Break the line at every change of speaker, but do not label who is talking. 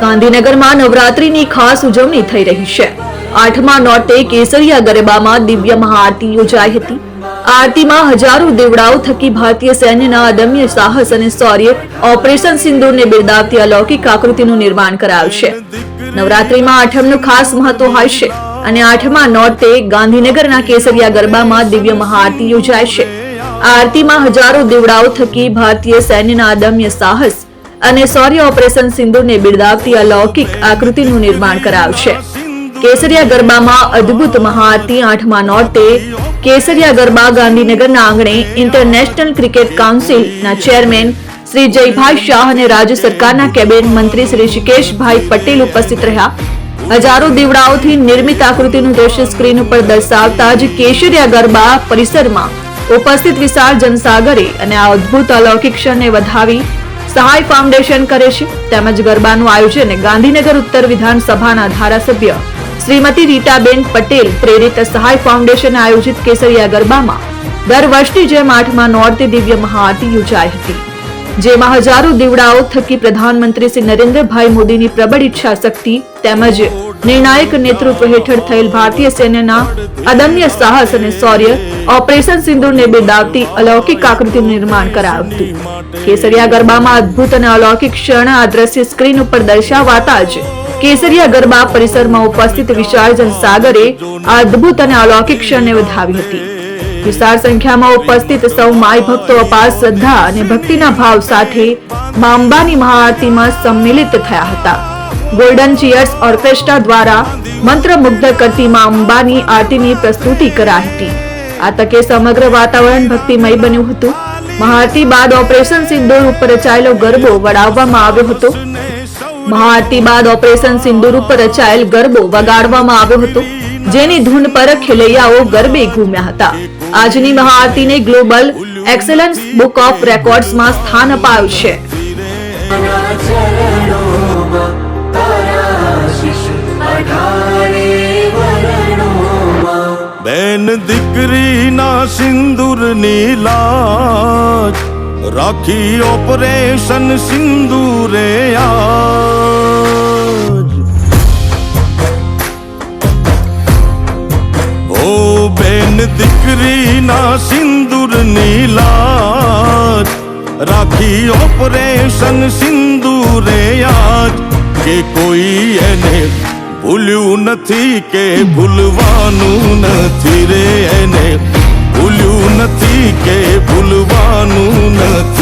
ગાંધીનગરમાં નવરાત્રીની ખાસ ઉજવણી થઈ રહી છે. આઠમા નોરતે કેસરિયા ગરબામાં દિવ્ય મહાઆરતી યોજાઈ હતી. આરતીમાં હજારો દેવડાઓ થકી ભારતીય સૈન્યના અદમ્ય સાહસ અને શૌર્ય ઓપરેશન સિંદૂરને બિરદાવતી અલૌકિક આકૃતિનું નિર્માણ કરાયું છે. નવરાત્રીમાં આઠમનું ખાસ મહત્વ હોય છે અને આઠમા નોરતે ગાંધીનગરના કેસરિયા ગરબામાં દિવ્ય મહાઆરતી યોજાય છે. આરતીમાં હજારો દીવડાઓ થકી ભારતીય સૈન્યના અદમ્ય સાહસ અને શૌર્ય ઓપરેશન સિંધુને બિરદાવતી અલૌકિક આકૃતિનું નિર્માણ કરાવશે. કેસરિયા ગરબામાં અદ્ભુત મહાઆરતી આઠમા નોરતે કેસરિયા ગરબા ગાંધીનગરના આંગણે ઇન્ટરનેશનલ ક્રિકેટ કાઉન્સિલના ચેરમેન શ્રી જયભાઈ શાહ અને રાજ્ય સરકારના કેબિનેટ મંત્રી શ્રી શિકેશભાઈ પટેલ ઉપસ્થિત રહ્યા. હજારો દીવડાઓથી નિર્મિત આકૃતિનું દ્રશ્ય સ્ક્રીન ઉપર દર્શાવતા જ કેસરિયા ગરબા પરિસરમાં ઉપસ્થિત વિશાળ જનસાગરે અને આ અદ્ભુત અલૌકિક ક્ષણને વધાવી સહાય ફાઉન્ડેશન કરે છે. તેમજ ગરબાનું આયોજન ગાંધીનગર ઉત્તર વિધાનસભાના ધારાસભ્ય શ્રીમતી રીટાબેન પટેલ પ્રેરિત સહાય ફાઉન્ડેશન આયોજિત કેસરિયા ગરબામાં દર વર્ષની જેમ આઠમા નોરતે દિવ્ય મહાઆરતી યોજાઈ હતી. જેમાં હજારો દીવડાઓ થકી પ્રધાનમંત્રી શ્રી નરેન્દ્રભાઈ મોદીની પ્રબળ ઈચ્છા શક્તિ તેમજ નિર્ણાયક નેતૃત્વ હેઠળ થયેલ ભારતીય સૈન્યના અદમ્ય સાહસ અને શૌર્ય ઓપરેશન સિંદૂરને બિરદાવતી અલૌકિક આકૃતિનું નિર્માણ કરાયું હતું કેસરિયા ગરબામાં અદ્ભુત અને અલૌકિક ક્ષણ આ દ્રશ્ય સ્ક્રીન ઉપર દર્શાવાતા જ કેસરિયા ગરબા પરિસરમાં ઉપસ્થિત વિશાળ જનસાગરે આ અદ્ભુત અને અલૌકિક ક્ષણને વધાવી હતી. વિશાળ સંખ્યામાં ઉપસ્થિત સૌ માય ભક્તો અપાર શ્રદ્ધા અને ભક્તિના ભાવ સાથે મા અંબાની મહાઆરતીમાં સંમિલિત થયા હતા. ગોલ્ડન ચિયર્સ ઓર્કેસ્ટ્રા દ્વારા મંત્રમુગ્ધ કરતી મા અંબાની આરતીની પ્રસ્તુતિ કરાઈ હતી. આ તકે સમગ્ર વાતાવરણ ભક્તિમય બન્યું હતું. મહાઆરતી બાદ ઓપરેશન સિંદૂર ઉપર રચાયેલો ગરબો વડાવવામાં આવ્યો હતો. મહાઆરતી બાદ ઓપરેશન સિંદૂર ઉપર રચાયેલ ગરબો વગાડવામાં આવ્યો હતો. જેની ધૂન પર ખેલૈયાઓ ગરબે ઘૂમ્યા હતા. આજની મહાઆરતીને ગ્લોબલ એક્સેલન્સ બુક ઓફ રેકોર્ડ્સમાં સ્થાન અપાયું છે.
બેન દીકરીના સિંદૂરની લાજ, રાખી ઓપરેશન સિંદૂરે આજ. ઓ બેન દીકરીના સિંદૂરની લાજ, રાખી ઓપરેશન સિંદૂરે આજ, કે કોઈ એને ભૂલ્યું નથી કે ભૂલવાનું નથી રે એને. ભૂલ્યું નથી કે ભૂલવાનું નથી.